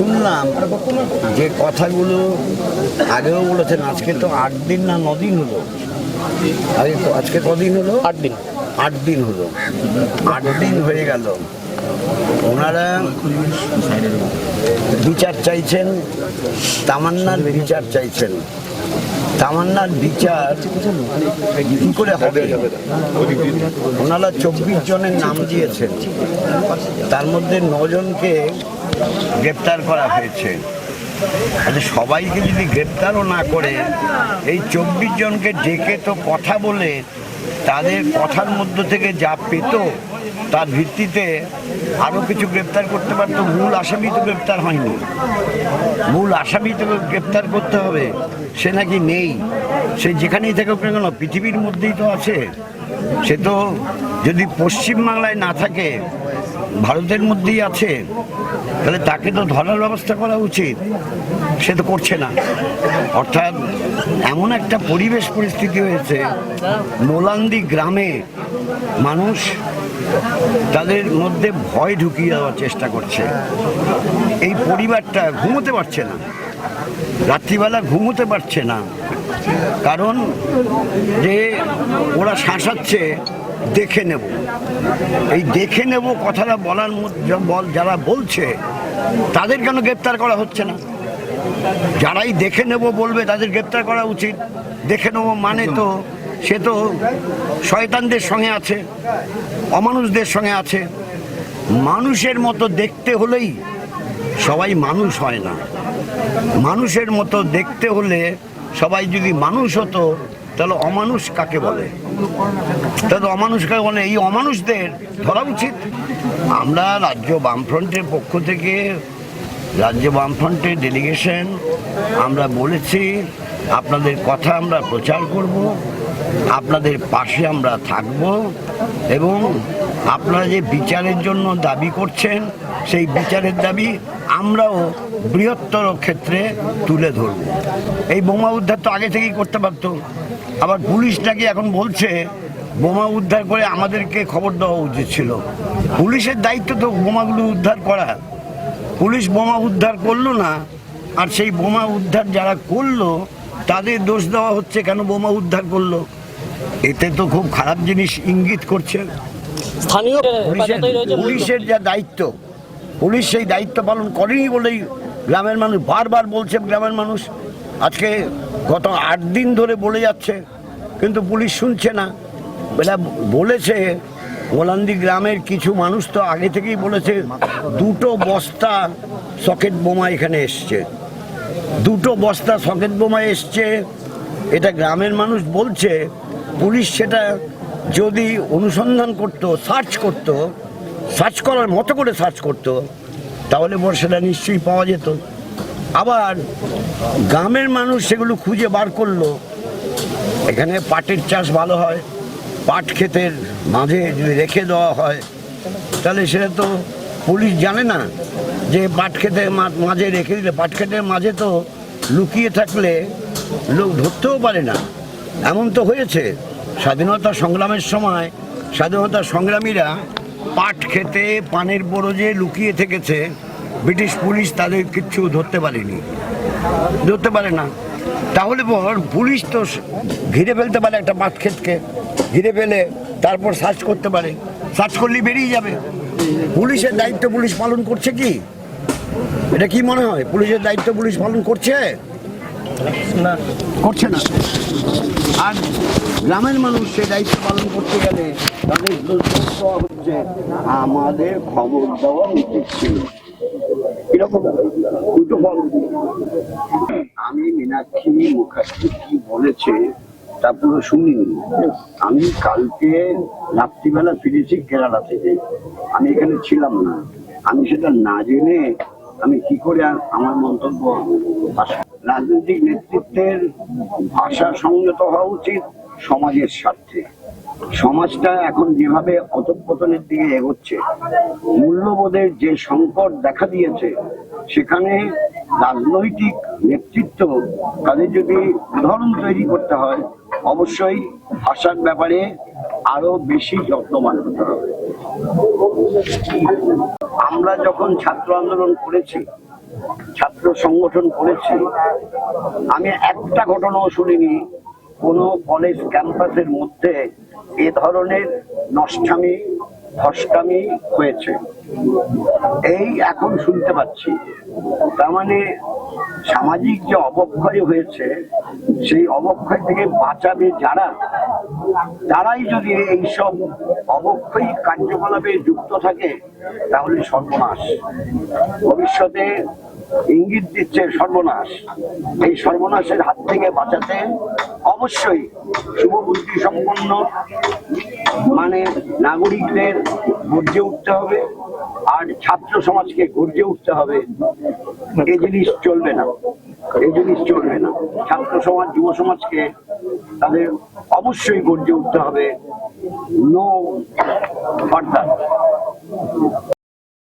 শুনলাম যে কথাগুলো আগেও বলেছেন আজকে তো আট দিন না নদিন হলো। আগে আজকে কদিন হলো? আট দিন। আট দিন হলো। আট দিন হয়ে গেল। ওনারা বিচার চাইছেন তামান্নার বিচার চাইছেন। তামান্নার বিচার কি করে হবে? ওনারা চব্বিশ জনের নাম দিয়েছেন। তার মধ্যে নজনকে গ্রেপ্তার করা হয়েছে। আচ্ছা সবাইকে যদি গ্রেপ্তারও না করে, এই চব্বিশ জনকে ডেকে তো কথা বলে, তাদের কথার মধ্য থেকে যা পেত, তার ভিত্তিতে আরও কিছু গ্রেপ্তার করতে পারতো। মূল আসামি তো গ্রেপ্তার হয়নি। মূল আসামি তো গ্রেপ্তার করতে হবে। সে নাকি নেই। সে যেখানেই থাকুক না কেন, পৃথিবীর মধ্যেই তো আছে। সে তো যদি পশ্চিমবাংলায় না থাকে, ভারতের মধ্যেই আছে, তাহলে তাকে তো ধরার ব্যবস্থা করা উচিত। সে তো করছে না। অর্থাৎ এমন একটা পরিবেশ পরিস্থিতি হয়েছে মোলান্দি গ্রামে মানুষ তাদের মধ্যে ভয় ঢুকিয়ে দেওয়ার চেষ্টা করছে। এই পরিবারটা ঘুমোতে পারছে না। রাত্রিবেলা ঘুমোতে পারছে না। কারণ যে ওরা শাসাচ্ছে দেখে নেব। এই দেখে নেব কথাটা বলার বল যারা বলছে, তাদের কেন গ্রেপ্তার করা হচ্ছে না? যারাই দেখে নেব বলবে, তাদের গ্রেপ্তার করা উচিত। দেখে নেব মানে তো, সে তো শয়তানদের সঙ্গে আছে, অমানুষদের সঙ্গে আছে। মানুষের মতো দেখতে হলেই সবাই মানুষ হয় না। মানুষের মতো দেখতে হলে সবাই যদি মানুষ হতো তাহলে অমানুষ কাকে বলে? তাহলে অমানুষ কাকে বলে? এই অমানুষদের ধরা উচিত। আমরা রাজ্য বামফ্রন্টের পক্ষ থেকে, রাজ্য বামফ্রন্টের ডেলিগেশন আমরা বলেছি, আপনাদের কথা আমরা প্রচার করব, আপনাদের পাশে আমরা থাকব এবং আপনারা যে বিচারের জন্য দাবি করছেন, সেই বিচারের দাবি আমরাও বৃহত্তর ক্ষেত্রে তুলে ধরব। এই বোমা উদ্ধার তো আগে থেকেই করতে পারতো। আবার পুলিশ নাকি এখন বলছে বোমা উদ্ধার করে আমাদেরকে খবর দেওয়া উচিত ছিল? পুলিশের দায়িত্ব তো বোমাগুলো উদ্ধার করা। পুলিশ বোমা উদ্ধার করল না আর সেই বোমা উদ্ধার যারা করল তাদের দোষ দেওয়া হচ্ছে কেন বোমা উদ্ধার করল? এতে তো খুব খারাপ জিনিস ইঙ্গিত করছে। স্থানীয় পুলিশের পুলিশের যা দায়িত্ব পুলিশ সেই দায়িত্ব পালন করেনি বলেই গ্রামের মানুষ বারবার বলছে গ্রামের মানুষ আজকে গত আট দিন ধরে বলে যাচ্ছে, কিন্তু পুলিশ শুনছে না। বেলা বলেছে গোলান্দি গ্রামের কিছু মানুষ তো আগে থেকেই বলেছে, দুটো বস্তা সকেট বোমা এখানে এসছে। দুটো বস্তা সকেট বোমা এসছে, এটা গ্রামের মানুষ বলছে, পুলিশ সেটা যদি অনুসন্ধান করত, সার্চ করত, সার্চ করার মতো করে সার্চ করত, তাহলে পর সেটা নিশ্চয়ই পাওয়া যেত। আবার গ্রামের মানুষ সেগুলো খুঁজে বার করল। এখানে পাটের চাষ ভালো হয়, পাট ক্ষেতের মাঝে যদি রেখে দেওয়া হয়, তাহলে সেটা তো পুলিশ জানে না যে পাট ক্ষেতের মাঝে রেখে দিলে, পাট ক্ষেতের মাঝে তো লুকিয়ে থাকলে লোক ধরতেও পারে না। এমন তো হয়েছে, স্বাধীনতা সংগ্রামের সময় স্বাধীনতা সংগ্রামীরা পাট খেতে পানের বরজে লুকিয়ে থেকেছে ব্রিটিশ পুলিশ তাদের কিচ্ছু ধরতে পারেনি। ধরতে পারে না। তাহলে পুলিশ তো ঘিরে ফেলতে পারে একটা মাঠ ক্ষেতকে ঘিরে ফেলে তারপর সার্চ করতে পারে। সার্চ করলেই বেরিয়ে যাবে। পুলিশের দায়িত্ব পুলিশ পালন করছে কি? এটা কি মনে হয়? পুলিশের দায়িত্ব পুলিশ পালন করছে? না। করছে না। আর গ্রামের মানুষ সে দায়িত্ব পালন করতে গেলে তাদের হচ্ছে আমাদের খবর দেওয়া উচিত ছিল। এরকম আমি মীনাক্ষী মুখার্জি কি বলেছে তা পুরো শুনিনি। আমি কালকে রাত্রিবেলা ফিরেছি কেরালা থেকে। আমি এখানে ছিলাম না। আমি সেটা না জেনে আমি কি করে আমার মন্তব্য রাজনৈতিক নেতৃত্বের ভাষা সংযত হওয়া উচিত সমাজের স্বার্থে। সমাজটা এখন যেভাবে অধঃপতনের দিকে এগোচ্ছে, মূল্যবোধের যে সংকট দেখা দিয়েছে, সেখানে রাজনৈতিক নেতৃত্ব তাদের যদি উদাহরণ তৈরি করতে হয়, অবশ্যই ভাষার ব্যাপারে আরও বেশি যত্নবান হতে হবে। আমরা যখন ছাত্র আন্দোলন করেছি, ছাত্র সংগঠন করেছি, আমি একটা ঘটনাও শুনিনি কোনো কলেজ ক্যাম্পাসের মধ্যে এ ধরনের নষ্টামি ধস্কামি হয়েছে। এই এখন শুনতে পাচ্ছি। তার মানে সামাজিক যে অবক্ষয় হয়েছে, সেই অবক্ষয় থেকে বাঁচাবে যারা, তারাই যদি এইসব অবক্ষয়ী কার্যকলাপে যুক্ত থাকে, তাহলে সর্বনাশ। ভবিষ্যতে ইঙ্গিত দিচ্ছে সর্বনাশ। এই সর্বনাশের হাত থেকে বাঁচাতে অবশ্যই শুভবুদ্ধি সম্পন্ন মানে নাগরিকদের গর্জে উঠতে হবে আর ছাত্র সমাজকে গর্জে উঠতে হবে। এই জিনিস চলবে না। এই জিনিস চলবে না। ছাত্র সমাজ, যুব সমাজকে তাদের অবশ্যই গর্জে উঠতে হবে। No further